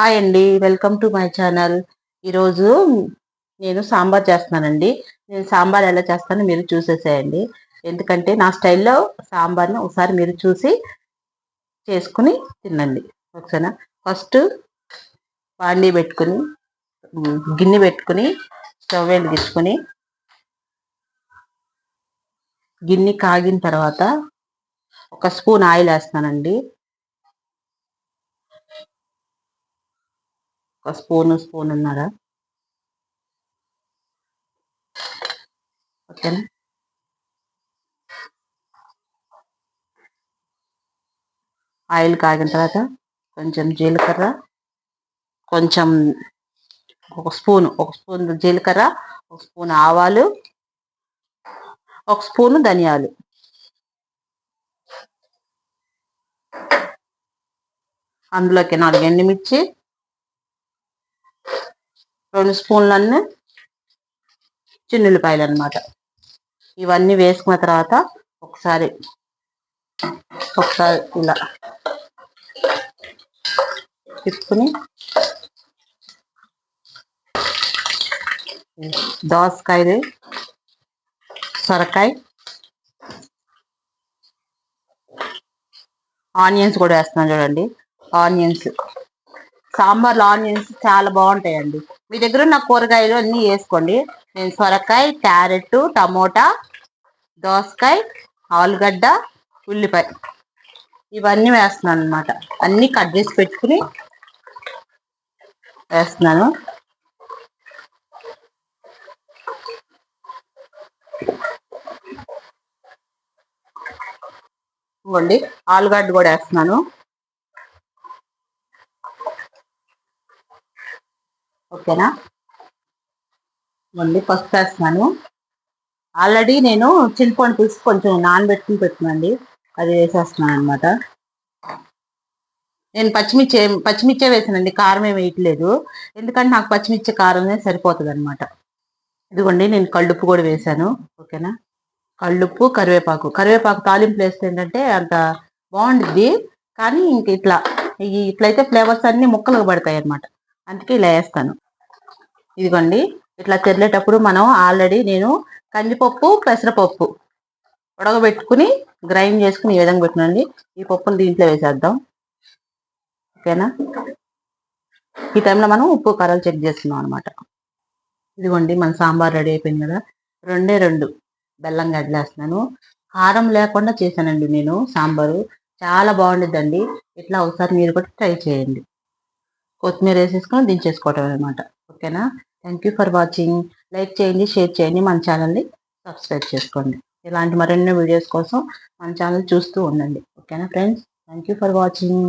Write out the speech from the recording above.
Hi అండి welcome to my channel ఈరోజు నేను సాంబార్ చేస్తున్నానండి. నేను సాంబార్ ఎలా చేస్తానో మీరు చూసేసేయండి. ఎందుకంటే నా స్టైల్లో సాంబార్ని ఒకసారి మీరు చూసి చేసుకుని తినండి. ఒకసారి ఫస్ట్ బాండీ పెట్టుకుని గిన్నె పెట్టుకుని స్టవ్ వెలిగించుకొని గిన్నె కాగిన తర్వాత ఒక స్పూన్ ఆయిల్ వేస్తానండి ఒక స్పూన్ స్పూన్ ఉన్నారా ఓకేనా? ఆయిల్ కాగిన తర్వాత కొంచెం జీలకర్ర కొంచెం ఒక స్పూన్ ఒక స్పూన్ జీలకర్ర ఒక స్పూన్ ఆవాలు ఒక స్పూను ధనియాలు. అందులోకి నాలుగు ఎండుమిర్చి రెండు స్పూన్లన్నీ చిన్నుల్లిపాయలు అనమాట ఇవన్నీ వేసుకున్న తర్వాత ఒకసారి ఒకసారి ఇలా తిప్పుకుని దోసకాయది సొరకాయ ఆనియన్స్ కూడా వేస్తున్నాను చూడండి. ఆనియన్స్ సాంబార్లో ఆనియన్స్ చాలా బాగుంటాయండి. మీ దగ్గర ఉన్న కూరగాయలు అన్నీ వేసుకోండి. నేను సొరకాయ క్యారెట్ టమోటా దోసకాయ ఆలుగడ్డ ఉల్లిపాయ. ఇవన్నీ వేస్తున్నాను అనమాట అన్నీ కట్ చేసి పెట్టుకుని వేస్తున్నాను. ఇవ్వండి. ఆలుగడ్డ కూడా వేస్తున్నాను. ఓకేనా? మళ్ళీ పసుపు వేస్తున్నాను ఆల్రెడీ నేను చింతపండు పులుసు కొంచెం నానబెట్టుకుని పెట్టినండి అది వేసేస్తున్నాను అనమాట నేను పచ్చిమిర్చి పచ్చిమిర్చే వేసానండి కారం ఏమి వేయట్లేదు. ఎందుకంటే నాకు పచ్చిమిర్చి కారమే సరిపోతుంది అనమాట ఇదిగోండి నేను కళ్ళుప్పు కూడా వేసాను. ఓకేనా? కళ్ళుప్పు కరివేపాకు. కరివేపాకు తాలింపు వేస్తే ఏంటంటే అంత బాగుండిద్ది. కానీ ఇంక ఇట్లా ఇట్లయితే ఫ్లేవర్స్ అన్ని ముక్కలకు పడతాయి అనమాట అందుకే ఇలా వేస్తాను. ఇదిగోండి ఇట్లా తెల్లేటప్పుడు మనం ఆల్రెడీ నేను కందిపప్పు పెసరపప్పు ఉడకబెట్టుకుని గ్రైండ్ చేసుకుని ఈ విధంగా పెట్టినండి. ఈ పప్పును దీంట్లో వేసేద్దాం. ఓకేనా? ఈ టైంలో మనం ఉప్పు కారాలు చెక్ చేస్తున్నాం అనమాట ఇదిగోండి మన సాంబార్ రెడీ అయిపోయింది కదా. రెండే రెండు. బెల్లం గడ్డలేస్తున్నాను కారం లేకుండా చేశానండి నేను సాంబారు. చాలా బాగుండిద్దండి. ఇట్లా ఒకసారి మీరు కూడా ట్రై చేయండి. కొత్తిమీర వేసేసుకొని దించేసుకోవటం అనమాట ఓకేనా? Thank you for watching like చేయండి షేర్ చేయండి. మన ఛానల్ని సబ్స్క్రైబ్ చేసుకోండి. ఇలాంటి మరెన్నో వీడియోస్ కోసం మన ఛానల్ చూస్తూ ఉండండి. ఓకేనా friends thank you for watching